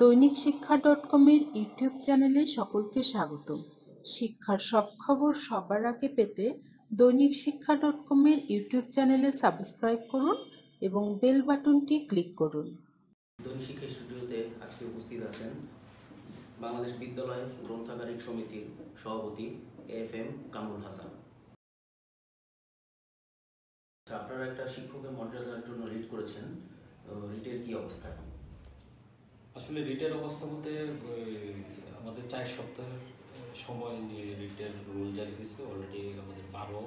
দৈনিক শিক্ষা ডট কমের ইউটিউব চ্যানেলে সকলকে স্বাগত শিক্ষার সব খবর সবার আগে পেতে দৈনিক শিক্ষা ডট কমের ইউটিউব চ্যানেলে সাবস্ক্রাইব করুন এবং বেল বাটনটি ক্লিক করুন। দৈনিক শিক্ষা স্টুডিওতে আজকে উপস্থিত আছেন বাংলাদেশ বিদ্যালয় গ্রন্থাগারিক সমিতির সভাপতি এফ এম কামরুল হাসান। আপনারা একটা শিক্ষকের মর্যাদার জন্য রিড করেছেন, রিটের কি অবস্থা? আসলে রিটের অবস্থা বলতে আমাদের চার সপ্তাহের সময় নিয়ে রিটের রুল জারি হয়েছে। অলরেডি আমাদের বারো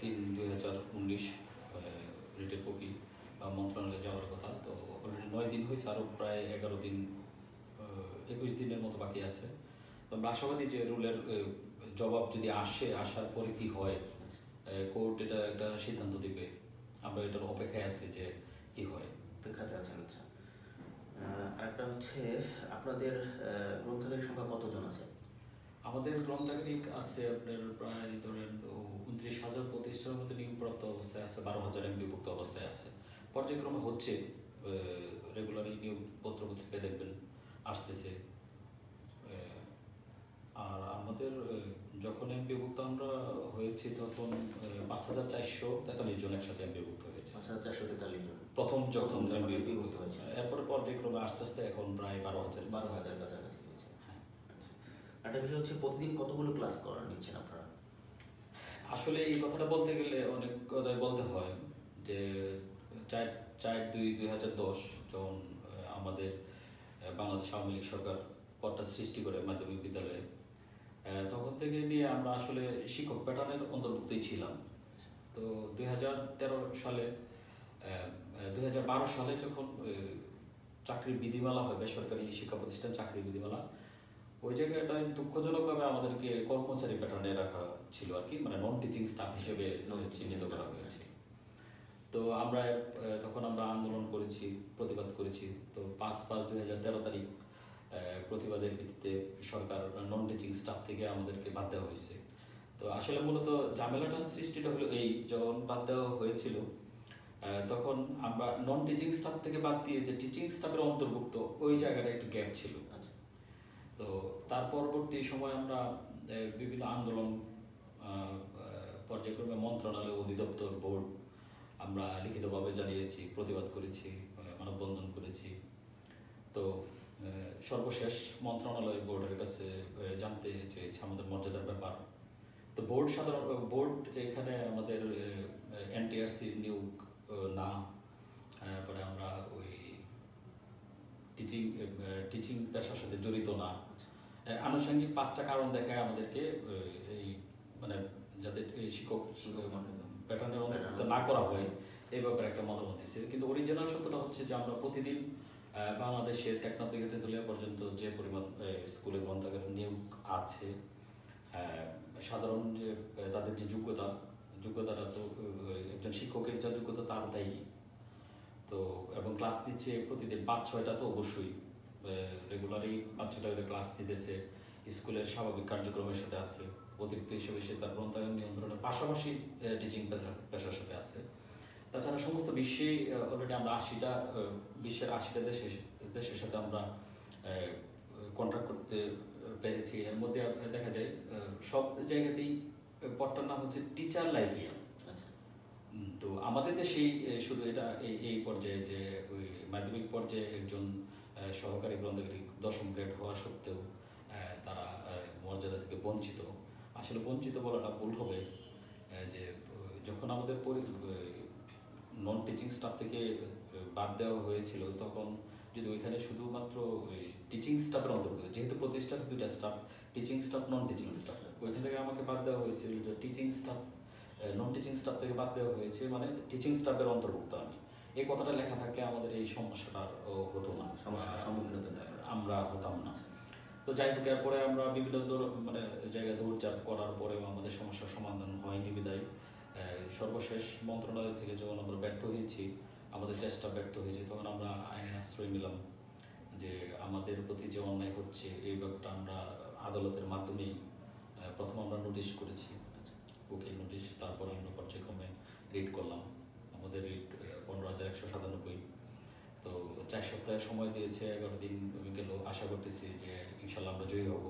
তিন দুই হাজার উনিশ রিটের কপি মন্ত্রণালয়ে যাওয়ার কথা। তো অলরেডি নয় দিন হয়েছে আরও প্রায় এগারো দিন একুশ দিনের মতো বাকি আছে। তো আমরা আশাবাদী যে রুলের জবাব যদি আসে আসার পরে কি হয় কোর্ট এটা একটা সিদ্ধান্ত দিবে। আমরা এটার অপেক্ষায় আছি যে কি হয়। আচ্ছা। আহ, আরেকটা হচ্ছে আপনাদের আহ, গ্রন্থাগারিক সংখ্যা কতজন আছে? আমাদের গ্রন্থাগারিক আছে আপনার প্রায় ধরেন উনত্রিশ হাজার প্রতিষ্ঠানের মধ্যে নিয়োগপ্রাপ্ত অবস্থায় আছে বারো হাজার এমবিভুক্ত অবস্থায় আছে। পর্যায়ক্রমে হচ্ছে রেগুলারই নিয়োগ পত্র পত্রিকায় দেখবেন আসতেছে। আর আমাদের যখন এমবিভুক্ত আমরা হয়েছি তখন পাঁচ হাজার চারশো তেতাল্লিশ জন একসাথে এমবিভুক্ত হয়েছে। পাঁচ চারশো তেতাল্লিশ জন। প্রথম যখন হয়েছে। এরপরে পর্যায়ক্রমে আস্তে আস্তে এখন প্রায় বারো হাজার বারো হাজার কাছাকাছি হয়েছে। হ্যাঁ। আচ্ছা। একটা বিষয় হচ্ছে প্রতিদিন কতগুলো ক্লাস করা নিচ্ছেন আপনারা? আসলে এই কথাটা বলতে গেলে অনেক কথাই বলতে হয় যে চার চার দুই দুই হাজার দশ যখন আমাদের বাংলাদেশ আওয়ামী লীগ সরকার পদটা সৃষ্টি করে মাধ্যমিক বিদ্যালয়ে তখন থেকে নিয়ে আমরা আসলে শিক্ষক প্যাটার্নের অন্তর্ভুক্তই ছিলাম। তো দুই হাজার তেরো সালে দুই হাজার বারো সালে যখন চাকরির বিধিমালা হয় বেসরকারি শিক্ষা প্রতিষ্ঠান চাকরির বিধিমালা ওই জায়গাটায় দুঃখজনকভাবে আমাদেরকে কর্মচারী প্যাটার্নে রাখা ছিল আর কি মানে নন টিচিং স্টাফ হিসেবে চিহ্নিত করা হয়েছে। তো আমরা তখন আমরা আন্দোলন করেছি প্রতিবাদ করেছি। তো পাঁচ পাঁচ দুই হাজার তেরো তারিখ প্রতিবাদের ভিত্তিতে সরকার নন টিচিং স্টাফ থেকে আমাদেরকে বাদ দেওয়া হয়েছে। তো আসলে মূলত ঝামেলাটা সৃষ্টিটা হলো এই যখন বাদ দেওয়া হয়েছিল তখন আমরা নন টিচিং স্টাফ থেকে বাদ দিয়ে যে টিচিং স্টাফের অন্তর্ভুক্ত ওই জায়গাটা একটু গ্যাপ ছিল। আচ্ছা। তো তার পরবর্তী সময় আমরা বিভিন্ন আন্দোলন পর্যায়ক্রমে মন্ত্রণালয় অধিদপ্তর বোর্ড আমরা লিখিতভাবে জানিয়েছি প্রতিবাদ করেছি মানববন্ধন করেছি। তো সর্বশেষ মন্ত্রণালয় বোর্ডের কাছে জানতে চেয়েছে আমাদের মর্যাদার ব্যাপার। তো বোর্ড সাধারণ বোর্ড এখানে আমাদের এনটিআরসি নিয়োগ আহ, না তারপরে আমরা ওই টিচিং টিচিং পেশার সাথে জড়িত না। আনুষঙ্গিক পাঁচটা কারণ দেখায় আমাদেরকে এই মানে যাদের এই শিক্ষক প্যাটার্নের অন্তর্ভুক্ত না করা হয় এই ব্যাপারে একটা মতামত দিচ্ছে। কিন্তু অরিজিনাল সত্যটা হচ্ছে যে আমরা প্রতিদিন বাংলাদেশের টেকনাফ থেকে তেঁতুলিয়া পর্যন্ত যে পরিমাণ স্কুলে গ্রন্থাগারের নিয়োগ আছে সাধারণ যে তাদের যে যোগ্যতা যোগ্যতাটা তো একজন শিক্ষকের যা যোগ্যতা তার তাই তো, এবং ক্লাস দিচ্ছে প্রতিদিন পাঁচ ছয়টা তো অবশ্যই। রেগুলারই পাঁচ ছয়টা করে ক্লাস দিতেছে। স্কুলের স্বাভাবিক কার্যক্রমের সাথে আছে। অতিরিক্ত হিসেবে সে তার গ্রন্থাগার নিয়ন্ত্রণের পাশাপাশি টিচিং পেশার সাথে আছে। তাছাড়া সমস্ত বিশ্বেই অলরেডি আমরা আশিটা বিশ্বের আশিটা দেশের দেশের সাথে আমরা কন্ট্রাক্ট করতে পেরেছি। এর মধ্যে দেখা যায় সব জায়গাতেই পদটার নাম হচ্ছে টিচার লাইব্রেরিয়ান তো আমাদের দেশেই শুধু এটা এই পর্যায়ে যে ওই মাধ্যমিক পর্যায়ে একজন সহকারী গ্রন্থাগারিক দশম গ্রেড হওয়া সত্ত্বেও তারা মর্যাদা থেকে বঞ্চিত। আসলে বঞ্চিত বলাটা ভুল হবে যে যখন আমাদের নন টিচিং স্টাফ থেকে বাদ দেওয়া হয়েছিল, তখন যদি ওইখানে শুধুমাত্র টিচিং স্টাফের অন্তর্ভুক্ত, যেহেতু প্রতিষ্ঠান দুইটা staff teaching staff non teaching staff ওইখান থেকে আমাকে বাদ দেওয়া হয়েছিল যে teaching staff non teaching staff থেকে বাদ দেওয়া হয়েছে মানে টিচিং স্টাফের অন্তর্ভুক্ত আমি। এই কথাটা লেখা থাকলে আমাদের এই সমস্যাটা হতো না সমস্যাটার সম্মুখীন হতে না। আমরা হতাম না। তো যাই হোক এরপরে আমরা বিভিন্ন মানে জায়গায় দৌড়চাপ করার পরেও আমাদের সমস্যার সমাধান হয়নি বিদায়। সর্বশেষ মন্ত্রণালয় থেকে যখন আমরা ব্যর্থ হয়েছি আমাদের চেষ্টা ব্যর্থ হয়েছে তখন আমরা আইনের আশ্রয় নিলাম যে আমাদের প্রতি যে অন্যায় হচ্ছে এই ব্যাপারটা আমরা আদালতের মাধ্যমেই প্রথম আমরা নোটিশ করেছি। উকিল নোটিশ, তারপর অন্য পর্যায়ক্রমে রিড করলাম। আমাদের রিড পনেরো হাজার একশো সাতানব্বই। তো চার সপ্তাহের সময় দিয়েছে, এগারো দিন গেল। আশা করতেছি যে ইনশাল্লাহ আমরা জয়ী হব।